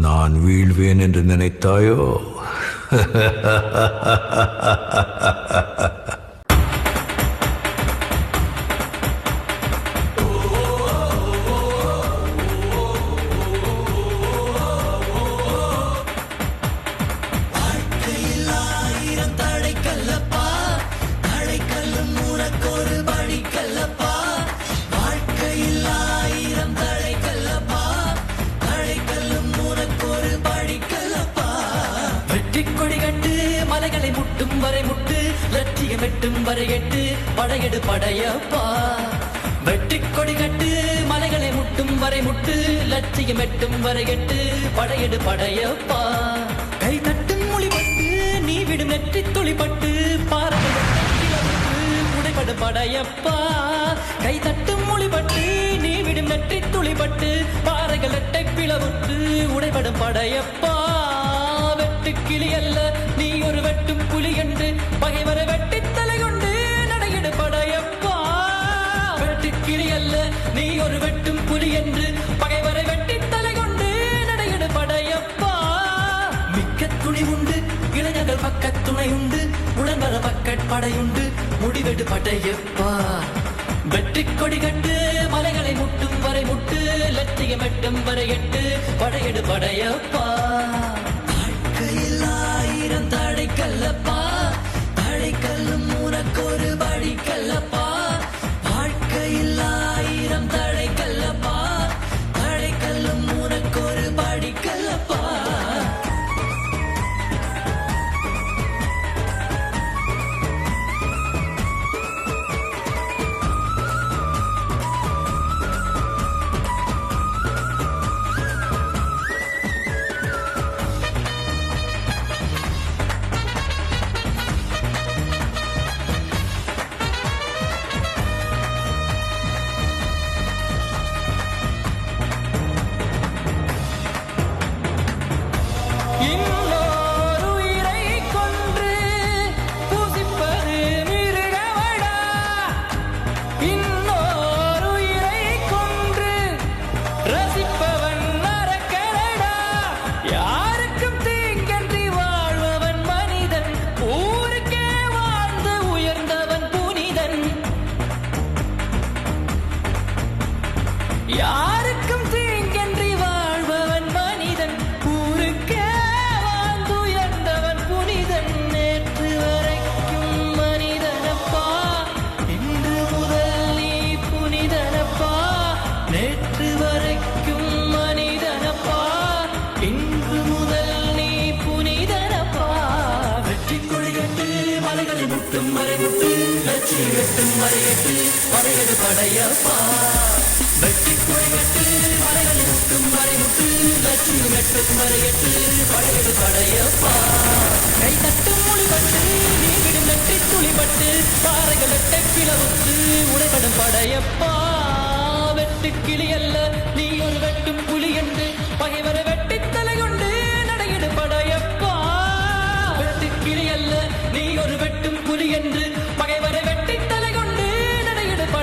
நான் வீழ்வேன் என்று நினைத்தாயோ? மலைகளை முட்டும் வரை முட்டு லட்சியம் எட்டும் வரை எட்டு படையெடு படையப்பா. வெற்றி கொடி கட்டு மலைகளை முட்டும் வரை முட்டு லட்சியம் எட்டும் வரை எட்டு படையெடு படையப்பா. கை தட்டும் மொழிபட்டு நீ விடும் நெற்றி துளிப்பட்டு பாறைகள் உடைபடு படையப்பா. கை தட்டும் மொழிபட்டு நீ விடும் நெற்றி துளிப்பட்டு பாறைகள் எட்டை பிளவுற்று உடைபடும் படையப்பா. வெட்டு கிளி அல்ல நீ ஒரு வெட்டும் புலி என்று பகைவரை வெட்டி தலை கொண்டு நடையடு படையப்பா. மிக்க துணி உண்டு இளைஞர்கள் பக்க துணை உண்டு உடன்பர பக்கட்படையுண்டு முடிவெடு படையப்பா. வெற்றி கொடி கட்டு மலைகளை முட்டும் வரை முட்டு லட்சியம் எட்டும் வரை எட்டு படையெடு படையப்பா. வாழ்க்கையில் ஆயிரம் உனக்கு Yeah! மலைகளை முட்டும் வரை முட்டு லட்சியம் எட்டும் வரை எட்டு படையப்பா. வெட்டி கொடிகட்டு மலைகளை முட்டும் வரை முட்டு லட்சியம் எட்டும் வரை எட்டு படையப்பா. கை தட்டும் மொழிபட்டு நீ விடும் நெற்றி துளிபட்டு பாறைகள் எட்டை பிளவுத்து உடைபடும் படையப்பா. வெட்டு கிளி